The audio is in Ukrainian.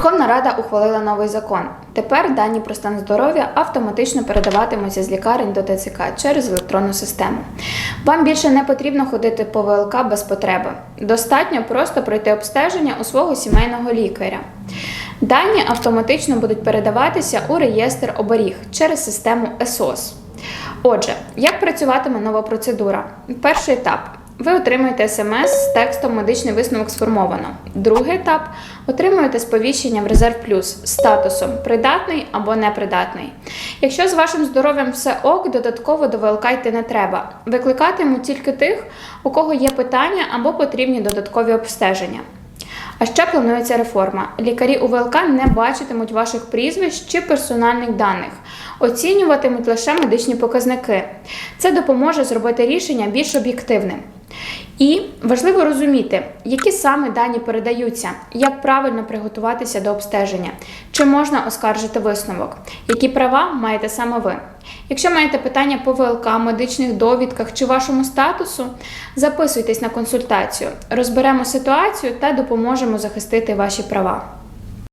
Верховна Рада ухвалила новий закон. Тепер дані про стан здоров'я автоматично передаватимуться з лікарень до ТЦК через електронну систему. Вам більше не потрібно ходити по ВЛК без потреби. Достатньо просто пройти обстеження у свого сімейного лікаря. Дані автоматично будуть передаватися у реєстр оберіг через систему ЕСОС. Отже, як працюватиме нова процедура? Перший етап. Ви отримуєте смс з текстом медичний висновок сформовано. Другий етап отримуєте сповіщення в резерв плюс статусом придатний або непридатний. Якщо з вашим здоров'ям все ок, додатково до ВЛК йти не треба. Викликатимуть тільки тих, у кого є питання або потрібні додаткові обстеження. А ще планується реформа. Лікарі у ВЛК не бачитимуть ваших прізвищ чи персональних даних, оцінюватимуть лише медичні показники. Це допоможе зробити рішення більш об'єктивним. І важливо розуміти, які саме дані передаються, як правильно приготуватися до обстеження, чи можна оскаржити висновок, які права маєте саме ви. Якщо маєте питання по ВЛК, медичних довідках чи вашому статусу, записуйтесь на консультацію, розберемо ситуацію та допоможемо захистити ваші права.